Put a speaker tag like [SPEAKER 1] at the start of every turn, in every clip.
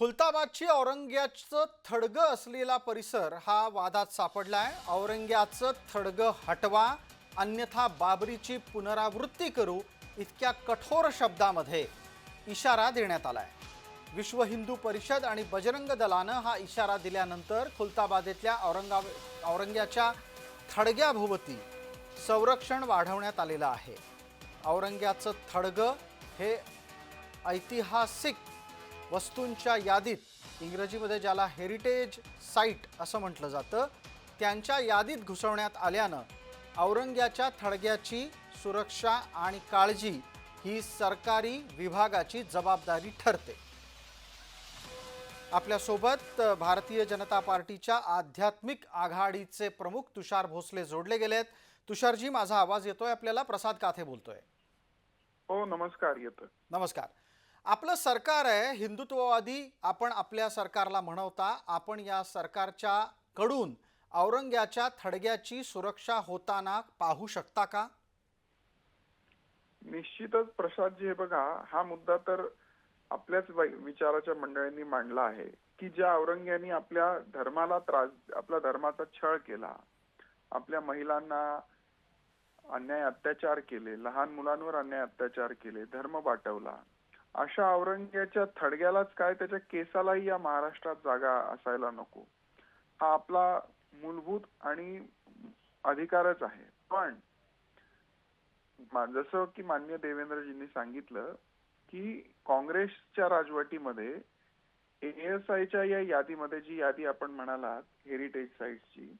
[SPEAKER 1] खुलताबादची औरंग्याचं थडगं असलेला परिसर हा वादात सापडला आहे औरंग्याचं थडगं हटवा अन्यथा बाबरीची पुनरावृत्ती करू इतक्या कठोर शब्दामध्ये इशारा देण्यात आला आहे विश्व हिंदू परिषद आणि बजरंग दलानं हा इशारा दिल्यानंतर खुलताबादेतल्या औरंगा औरंग्याच्या थडग्याभोवती संरक्षण वाढवण्यात आलेलं आहे. औरंग्याचं थडगं हे ऐतिहासिक वस्तूंच्या यादीत इंग्रजीमध्ये ज्याला हेरिटेज साईट असं म्हटलं जातं त्यांच्या यादीत घुसवण्यात आल्यानं औरंग्याच्या थडग्याची सुरक्षा आणि काळजी ही सरकारी विभागाची जबाबदारी ठरते. आपल्यासोबत भारतीय जनता पार्टीच्या आध्यात्मिक आघाडीचे प्रमुख तुषार भोसले जोडले गेलेत. तुषारजी माझा आवाज येतोय आपल्याला? प्रसाद काथे बोलतोय.
[SPEAKER 2] हो नमस्कार येतं
[SPEAKER 1] नमस्कार. आपलं सरकार आहे हिंदुत्ववादी आपण आपल्या सरकारला म्हणवता आपण या सरकारच्या कडून औरंग्याच्या थडग्याची सुरक्षा होताना पाहू शकता का?
[SPEAKER 2] निश्चितच प्रसादजी हे बघा हा मुद्दा तर आपल्याच विचाराच्या मंडळींनी मांडला आहे की ज्या औरंग्यानी आपल्या धर्माला त्रास आपल्या धर्माचा छळ केला आपल्या महिलांना अन्याय अत्याचार केले लहान मुलांवर अन्याय अत्याचार केले धर्म वाटवला अशा औरंग्याच्या थडग्यालाच काय त्याच्या केसालाही या महाराष्ट्रात जागा असायला नको. हा आपला मूलभूत आणि अधिकारच आहे. पण जसं की मान्य देवेंद्रजींनी सांगितलं की काँग्रेसच्या राजवटीमध्ये एएसआयच्या या यादीमध्ये जी यादी आपण म्हणालात हेरिटेज साईटची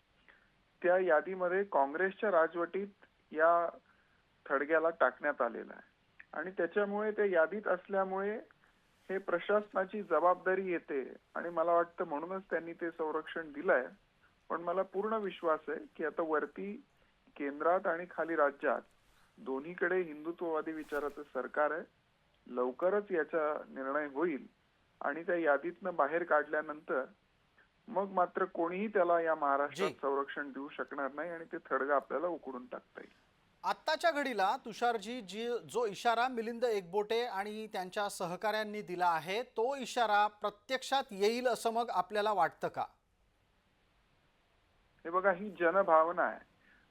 [SPEAKER 2] त्या यादीमध्ये काँग्रेसच्या राजवटीत या थडग्याला टाकण्यात आलेलं आहे. आणि त्याच्यामुळे त्या यादीत असल्यामुळे हे प्रशासनाची जबाबदारी येते. आणि मला वाटतं म्हणूनच त्यांनी ते संरक्षण दिलंय. पण मला पूर्ण विश्वास आहे की आता वरती केंद्रात आणि खाली राज्यात दोन्हीकडे हिंदुत्ववादी विचाराचं सरकार आहे. लवकरच याचा निर्णय होईल. आणि त्या यादीतनं बाहेर काढल्यानंतर मग मात्र कोणीही त्याला या महाराष्ट्रात. संरक्षण देऊ शकणार नाही आणि ते थडगा आपल्याला उकडून टाकता येईल.
[SPEAKER 1] आत्ताच्या घडीला तुषारजी जी जो इशारा मिलिंद एकबोटे आणि त्यांच्या सहकाऱ्यांनी दिला आहे तो इशारा प्रत्यक्षात येईल असं मग आपल्याला वाटतं का?
[SPEAKER 2] हे बघा ही जनभावना आहे.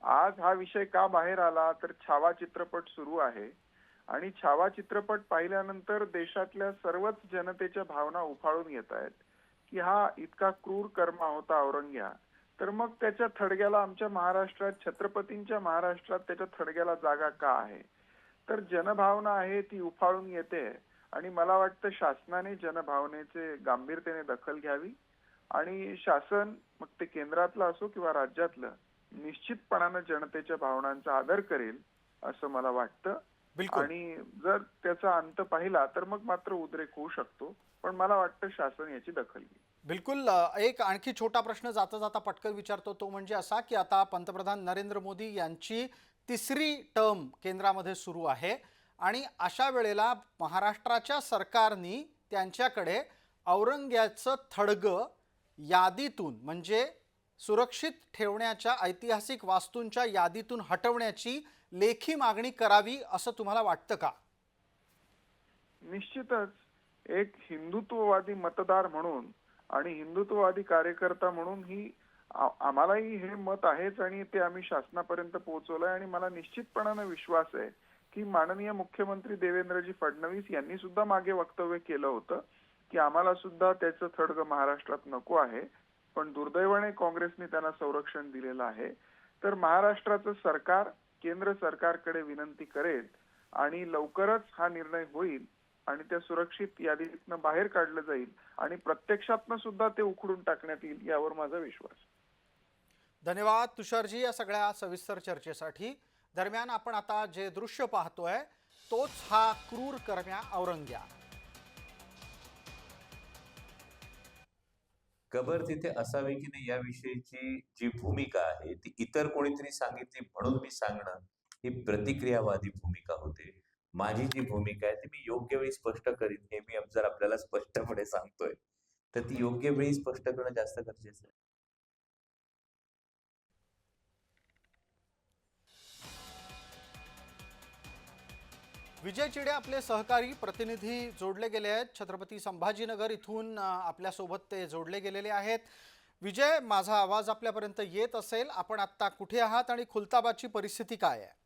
[SPEAKER 2] आज हा विषय का बाहेर आला? तर छावा चित्रपट सुरू आहे. आणि छावा चित्रपट पाहिल्यानंतर देशातल्या सर्वच जनतेच्या भावना उफाळून येत आहेत की हा इतका क्रूर कर्मा होता औरंग्या. तर मग त्याच्या थडग्याला आमच्या महाराष्ट्रात छत्रपतींच्या महाराष्ट्रात त्याच्या थडग्याला जागा का आहे? तर जनभावना आहे ती उफाळून येते. आणि मला वाटतं शासनाने जनभावनेचे गांभीरतेने दखल घ्यावी. आणि शासन मग ते केंद्रातलं असो किंवा राज्यातलं निश्चितपणानं जनतेच्या भावनांचा आदर करेल असं मला वाटतं. आणि जर त्याचा अंत पाहिला तर मग मात्र उद्रेक होऊ शकतो. पण मला वाटतं शासन याची दखल घेईल.
[SPEAKER 1] बिलकुल. एक आणखी छोटा प्रश्न जाता जाता पटकन विचारतो तो म्हणजे असा की आता पंतप्रधान नरेंद्र मोदी यांची तिसरी टर्म केंद्रामध्ये सुरू आहे. आणि अशा वेळेला महाराष्ट्राच्या सरकारनी त्यांच्याकडे औरंग्याचं थडगं यादीतून म्हणजे सुरक्षित ठेवण्याच्या ऐतिहासिक वास्तूंच्या यादीतून हटवण्याची लेखी मागणी करावी असं तुम्हाला वाटतं का?
[SPEAKER 2] निश्चितच. एक हिंदुत्ववादी मतदार म्हणून आणि हिंदुत्ववादी कार्यकर्ता म्हणून ही आम्हालाही हे मत आहेच आणि ते आम्ही शासनापर्यंत पोहोचवलंय आणि मला निश्चितपणानं विश्वास आहे की माननीय मुख्यमंत्री देवेंद्रजी फडणवीस यांनी सुद्धा मागे वक्तव्य केलं होतं की आम्हाला सुद्धा त्याचं थडग महाराष्ट्रात नको आहे पण दुर्दैवाने काँग्रेसने त्यांना संरक्षण दिलेलं आहे. तर महाराष्ट्राचं सरकार केंद्र सरकारकडे विनंती करेल आणि लवकरच हा निर्णय होईल आणि त्या सुरक्षित यादीतनं बाहेर काढलं जाईल आणि प्रत्यक्षातनं सुद्धा ते उखडून टाकण्यात येईल यावर माझा विश्वास.
[SPEAKER 1] धन्यवाद तुषारजी या सगळ्या सविस्तर चर्चेसाठी. दरम्यान आपण आता जे दृश्य पाहतोय तोच हा क्रूर करण्या औरंग्या.
[SPEAKER 3] कबर तिथे असावी की नाही याविषयीची जी भूमिका आहे ती इतर कोणीतरी सांगितली म्हणून मी सांगणं ही प्रतिक्रियावादी भूमिका होते. माझी जी भूमिका आहे ती मी योग्य वेळी स्पष्ट करीन हे मी जर आपल्याला स्पष्टपणे सांगतोय तर ती योग्य वेळी स्पष्ट करणं जास्त गरजेचं आहे.
[SPEAKER 1] विजय चिडे आपले सहकारी प्रतिनिधी जोडले गेले आहेत. छत्रपती संभाजीनगर इथून आपल्यासोबत ते जोडले गेलेले आहेत. विजय माझा आवाज आपल्यापर्यंत येत असेल. आपण आत्ता कुठे आहात आणि खुलताबादची परिस्थिती काय आहे?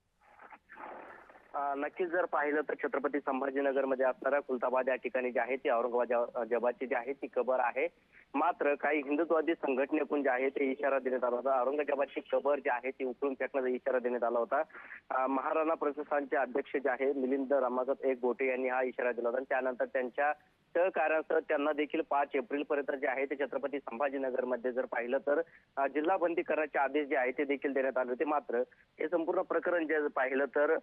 [SPEAKER 4] नक्कीच जर पाहिलं तर छत्रपती संभाजीनगरमध्ये असणाऱ्या खुलताबाद या ठिकाणी जे आहे ती औरंगाबाद जबाची जी आहे ती कबर आहे. मात्र काही हिंदुत्ववादी संघटनेकडून जे आहे ते इशारा देण्यात आला होता. औरंगाबादची कबर जी आहे ती उकळून फेकण्याचा इशारा देण्यात आला होता. महाराणा प्रशासनचे अध्यक्ष जे आहे मिलिंद रामागत एक गोटे यांनी हा इशारा दिला होता त्यानंतर त्यांच्या सहकार्यासह त्यांना देखील पाच एप्रिल पर्यंत जे आहे ते छत्रपती संभाजीनगरमध्ये जर पाहिलं तर जिल्हा बंदी करण्याचे आदेश जे आहे ते देखील देण्यात आले होते. मात्र हे संपूर्ण प्रकरण जे पाहिलं तर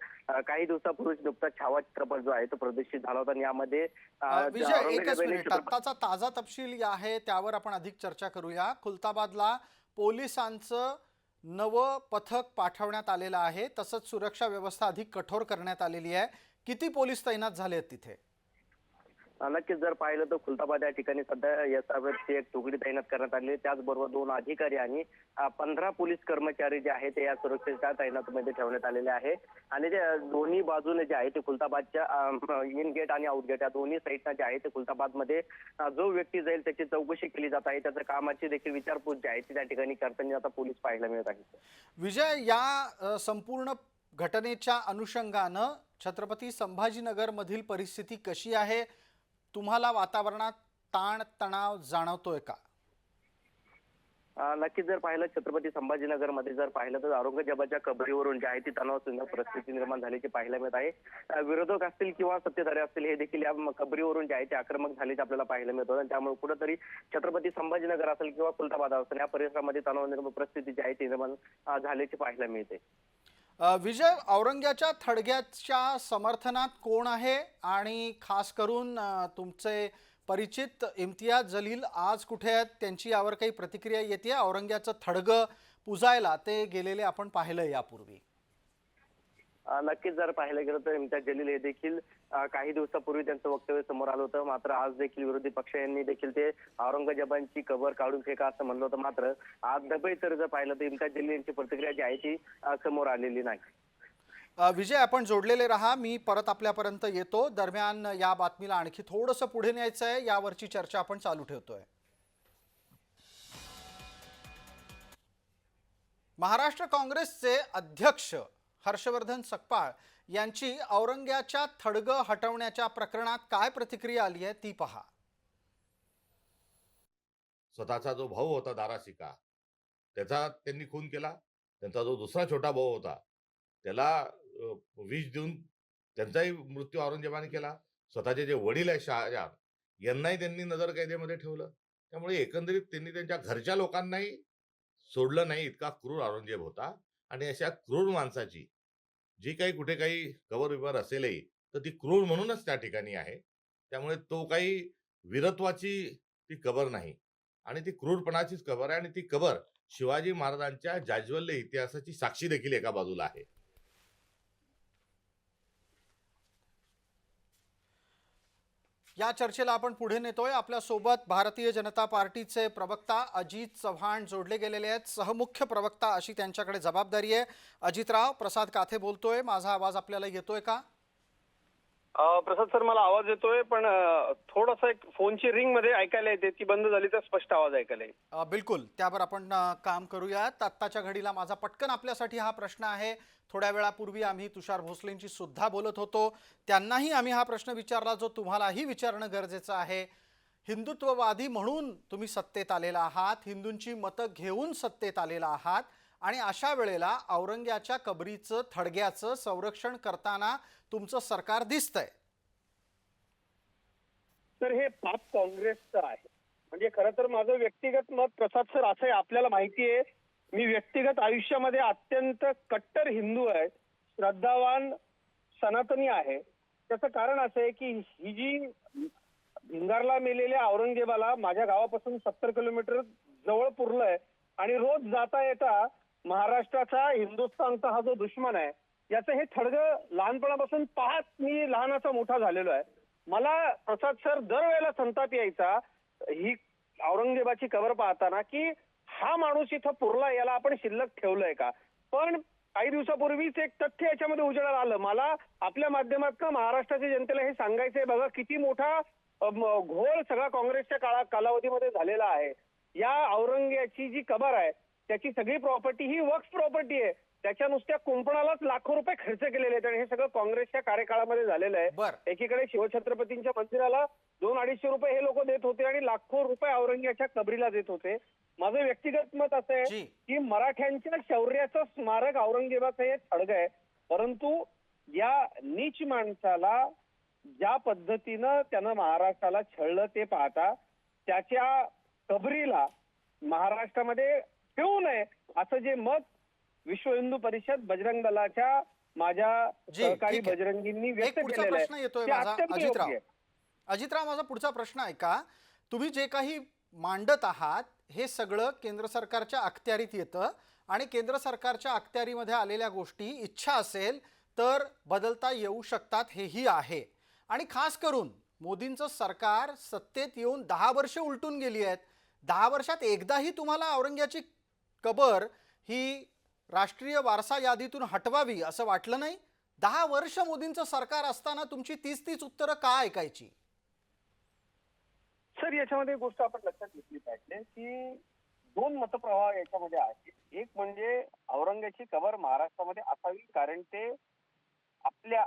[SPEAKER 4] काही दिवसापूर्वी नुकता छावा चित्रपट जो आहे तो प्रदर्शित झाला होता. आणि यामध्ये
[SPEAKER 1] आत्ताचा ताजा तपशील आहे त्यावर आपण अधिक चर्चा करूया. खुलताबादला पोलिसांचं नवं पथक पाठवण्यात आलेलं आहे. तसंच सुरक्षा व्यवस्था अधिक कठोर करण्यात आलेली आहे. किती पोलीस तैनात झाले आहेत तिथे?
[SPEAKER 4] नक्कीच जर पाहिलं तर खुलताबाद या ठिकाणी सध्या एसआरची एक तुकडी तैनात करण्यात आली. त्याचबरोबर दोन अधिकारी आणि पंधरा पोलीस कर्मचारी जे आहेत ते या सुरक्षेच्या तैनातीमध्ये ठेवण्यात आलेले आहे. आणि जे दोन्ही बाजूने जे आहे ते खुलताबादच्या इन गेट आणि आउट गेट या दोन्ही साईडना जे आहे ते खुलताबादमध्ये जो व्यक्ती जाईल त्याची चौकशी केली जात आहे. त्याच्या कामाची देखील विचारपूस जी आहे ती त्या ठिकाणी करताना आता पोलीस पाहायला मिळत आहे.
[SPEAKER 1] विजय या संपूर्ण घटनेच्या अनुषंगानं छत्रपती संभाजीनगरमधील परिस्थिती कशी आहे? तुम्हाला वातावरणात ताण तणाव जाणवतोय का?
[SPEAKER 4] नक्कीच जर पाहिलं छत्रपती संभाजीनगरमध्ये जर पाहिलं तर औरंगजेबाच्या कबरीवरून जी आहे ती तणावपूर्ण परिस्थिती निर्माण झाल्याची पाहायला मिळत आहे. विरोधक असतील किंवा सत्तेधारी असतील हे देखील या कबरीवरून जे आहे ते आक्रमक झाल्याचे आपल्याला पाहायला मिळत आणि त्यामुळे कुठेतरी छत्रपती संभाजीनगर असेल किंवा खुलताबाद असेल या परिसरामध्ये तणाव निर्माण परिस्थिती जी आहे ती निर्माण झाल्याची पाहायला मिळते.
[SPEAKER 1] विजय औरंग्याच्या थडग्याच्या समर्थनात कोण आहे? आणि खास करून तुमचे परिचित इम्तियाज जलील आज कुठे आहेत? त्यांची यावर काही प्रतिक्रिया येते औरंग्याचं थडगं पुजायला ते गेलेले आपण पाहिलं यापूर्वी.
[SPEAKER 4] नक्कीच जर पाहायला गेलं तर इम्तियाज जलील हे देखील काही दिवसापूर्वी त्यांचं वक्तव्य समोर आलं होतं. मात्र आज देखील विरोधी पक्ष यांनी देखील ते औरंगजेबांची कबर काढून फेका असं म्हणलं होतं. मात्र आज डबे तर जर पाहिलं तर इम्तियाज जलील यांची प्रतिक्रिया जी आहे ती समोर आलेली नाही.
[SPEAKER 1] विजय आपण जोडलेले राहा. मी परत आपल्यापर्यंत येतो. दरम्यान या बातमीला आणखी थोडंसं पुढे न्यायचं आहे. यावरची चर्चा आपण चालू ठेवतोय. महाराष्ट्र काँग्रेसचे अध्यक्ष हर्षवर्धन सकपाळ यांची औरंग्याच्या थडगं हटवण्याच्या प्रकरणात काय प्रतिक्रिया आली आहे ती पहा.
[SPEAKER 5] स्वतःचा जो भाऊ होता दाराशिका त्याचा त्यांनी खून केला त्यांचा जो दुसरा छोटा भाऊ होता त्याला विष देऊन त्यांचाही मृत्यू औरंगजेबाने केला. स्वतःचे जे वडील आहे शहाजहान यांनाही त्यांनी नजर कैदेमध्ये ठेवलं. त्यामुळे एकंदरीत त्यांनी त्यांच्या घरच्या लोकांनाही सोडलं नाही इतका क्रूर औरंगजेब होता. आणि अशा क्रूर माणसाची जी काही कुठे काही कवर विवर असेलही तर ती क्रूर म्हणूनच त्या ठिकाणी आहे. त्यामुळे तो काही वीरत्वाची ती कबर नाही. आणि ती क्रूरपणाचीच कबर आहे आणि ती कबर शिवाजी महाराजांच्या जाज्वल्य इतिहासाची साक्षी देखील एका बाजूला आहे.
[SPEAKER 1] या चर्चेला आपण पुढे नेतोय. आपल्यासोबत भारतीय जनता पार्टीचे प्रवक्ता अजित चव्हाण जोडले गेलेले आहेत. सहमुख्य प्रवक्ता अशी त्यांच्याकडे जबाबदारी आहे. अजितराव प्रसाद काथे बोलतोय. माझा आवाज आपल्याला येतोय का?
[SPEAKER 6] प्रसाद सर मला आवाज येतोय पण अ, थोडासा एक फोनची रिंगमध्ये ऐकायला येते ती बंद झाली तर स्पष्ट आवाज ऐकायला येईल.
[SPEAKER 1] बिलकुल. त्यावर आपण काम करूयात. आत्ताच्या घडीला माझा पटकन आपल्यासाठी हा प्रश्न आहे. थोड्या वेळापूर्वी आम्ही तुषार भोसलेंची सुद्धा बोलत होतो. त्यांनाही आम्ही हा प्रश्न विचारला जो तुम्हालाही विचारणं गरजेचं आहे. हिंदुत्ववादी म्हणून तुम्ही सत्तेत आलेला आहात. हिंदूंची मतं घेऊन सत्तेत आलेला आहात. आणि अशा वेळेला औरंग्याच्या कबरीचं थडग्याचं संरक्षण करताना तुमचं सरकार दिसतंय.
[SPEAKER 6] तर हे पाप काँग्रेसचं आहे. म्हणजे खरं तर माझं व्यक्तिगत मत प्रसाद सर असं आहे आपल्याला माहिती आहे. मी व्यक्तिगत आयुष्यामध्ये अत्यंत कट्टर हिंदू आहे श्रद्धावान सनातनी आहे. त्याचं कारण असं आहे की ही जी भिंगारला मेलेल्या औरंगजेबाला माझ्या गावापासून सत्तर किलोमीटर जवळ पुरलंय आणि रोज जाता येता महाराष्ट्राचा हिंदुस्थानचा हा जो दुश्मन आहे याचं हे थडगं लहानपणापासून पाहत मी लहानाचा मोठा झालेलो आहे. मला प्रसाद सर दरवेळेला संताप यायचा ही औरंगजेबाची कबर पाहताना की हा माणूस इथं पुरला याला आपण शिल्लक ठेवलंय का? पण काही दिवसापूर्वीच एक तथ्य याच्यामध्ये उजेडाला आलं. मला आपल्या माध्यमातून महाराष्ट्राच्या जनतेला हे सांगायचंय बघा किती मोठा घोळ सगळा काँग्रेसच्या काळा कालावधीमध्ये झालेला आहे. या औरंग्याची जी कबर आहे त्याची सगळी प्रॉपर्टी ही वक्फ प्रॉपर्टी आहे. त्याच्या नुसत्या कुंपणालाच लाखो रुपये खर्च केलेले आहेत आणि हे सगळं काँग्रेसच्या कार्यकाळामध्ये झालेलं आहे. एकीकडे शिवछत्रपतींच्या मंदिराला दोन अडीचशे रुपये हे लोक देत होते आणि लाखो रुपये औरंग्याच्या कबरीला देत होते. माझं व्यक्तिगत मत असं आहे की मराठ्यांच्या शौर्याचं स्मारक औरंगजेबाचं हे खडग आहे. परंतु या नीच माणसाला ज्या पद्धतीनं त्यानं महाराष्ट्राला छळलं ते पाहता त्याच्या कबरीला महाराष्ट्रामध्ये ठेवू नये. असं जे मत विश्व हिंदू परिषद बजरंग दलाच्या माझ्या सहकारी
[SPEAKER 1] आहे.
[SPEAKER 6] बजरंगींनी व्यक्त केलेलं आहे.
[SPEAKER 1] प्रश्न येतोय
[SPEAKER 6] ते अत्यंत
[SPEAKER 1] अजितराव.
[SPEAKER 6] आहे.
[SPEAKER 1] माझा पुढचा प्रश्न ऐका तुम्ही जे काही मांडत आहात हे सगळं केंद्र सरकारच्या अखत्यारीत येतं आणि केंद्र सरकारच्या अखत्यारीमध्ये आलेल्या गोष्टी इच्छा असेल तर बदलता येऊ शकतात हेही आहे. आणि खास करून मोदींचं सरकार सत्तेत येऊन दहा वर्ष उलटून गेली आहेत. दहा वर्षात एकदाही तुम्हाला औरंग्याची कबर ही राष्ट्रीय वारसा यादीतून हटवावी असं वाटलं नाही? दहा वर्ष मोदींचं सरकार असताना तुमची तीच तीच उत्तरं का ऐकायची?
[SPEAKER 6] सर याच्यामध्ये गोष्ट आपण लक्षात घेतली पाहिजे की दोन मतप्रवाह याच्यामध्ये आहेत. एक म्हणजे औरंगाची कबर महाराष्ट्रामध्ये असावी कारण ते आपल्या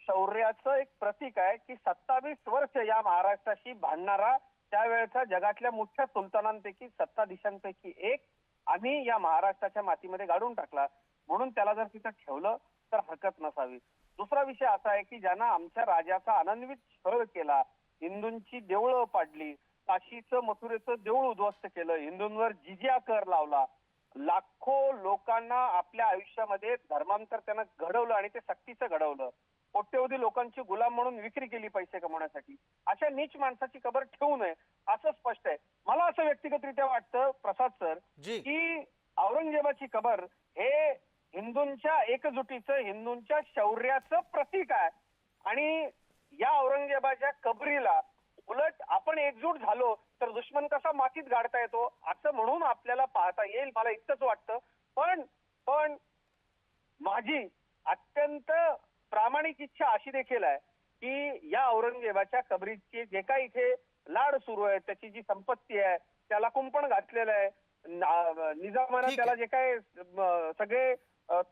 [SPEAKER 6] शौर्याचं एक प्रतीक आहे की सत्तावीस वर्ष या महाराष्ट्राशी भांडणारा त्यावेळेचा जगातल्या मोठ्या सुलतानांपैकी सत्ताधीशांपैकी एक आम्ही या महाराष्ट्राच्या मातीमध्ये गाडून टाकला. म्हणून त्याला जर तिथं ठेवलं तर हरकत नसावी. दुसरा विषय असा आहे की ज्यांना आमच्या राजाचा अनन्वित छळ केला हिंदूंची देवळं पाडली काशीचं मथुरेचं देऊळ उद्ध्वस्त केलं हिंदूंवर जिजिया कर लावला लाखो लोकांना आपल्या आयुष्यामध्ये धर्मांतर त्यांना घडवलं आणि ते सक्तीचं घडवलं. कोट्यवधी लोकांची गुलाम म्हणून विक्री केली पैसे कमवण्यासाठी. अशा नीच माणसाची कबर ठेवू नये असं स्पष्ट आहे. मला असं व्यक्तिगतरित्या वाटतं प्रसाद सर की औरंगजेबाची कबर हे हिंदूंच्या एकजुटीचं हिंदूंच्या शौर्याचं प्रतीक आहे. आणि या औरंगजेबाच्या कबरीला उलट आपण एकजूट झालो तर दुश्मन कसा मातीत गाडता येतो असं म्हणून आपल्याला पाहता येईल मला इतकंच वाटतं. पण पण माझी अत्यंत प्रामाणिक इच्छा अशी देखील आहे की या औरंगजेबाच्या कबरीचे जे काही इथे लाड सुरू आहे त्याची जी संपत्ती आहे त्याला कुंपण घातलेलं आहे निजामानं त्याला. जे काय म, सगळे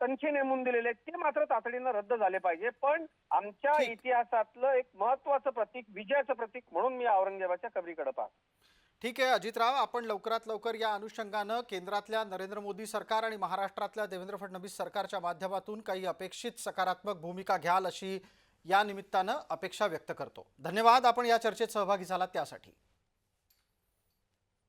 [SPEAKER 6] तनखे नेमून दिलेले आहेत ते मात्र तातडीनं रद्द झाले पाहिजे पण आमच्या. इतिहासातलं एक महत्वाचं प्रतीक विजयाचं प्रतीक म्हणून मी औरंगजेबाच्या कबरीकडे पाहतो
[SPEAKER 1] ठीक आहे अजितराव आपण लवकरात लवकर या अनुषंगानं केंद्रातल्या नरेंद्र मोदी सरकार आणि महाराष्ट्रातल्या देवेंद्र फडणवीस सरकारच्या माध्यमातून काही अपेक्षित सकारात्मक भूमिका घ्याल अशी या निमित्तानं अपेक्षा व्यक्त करतो. धन्यवाद आपण या चर्चेत सहभागी झालात त्यासाठी.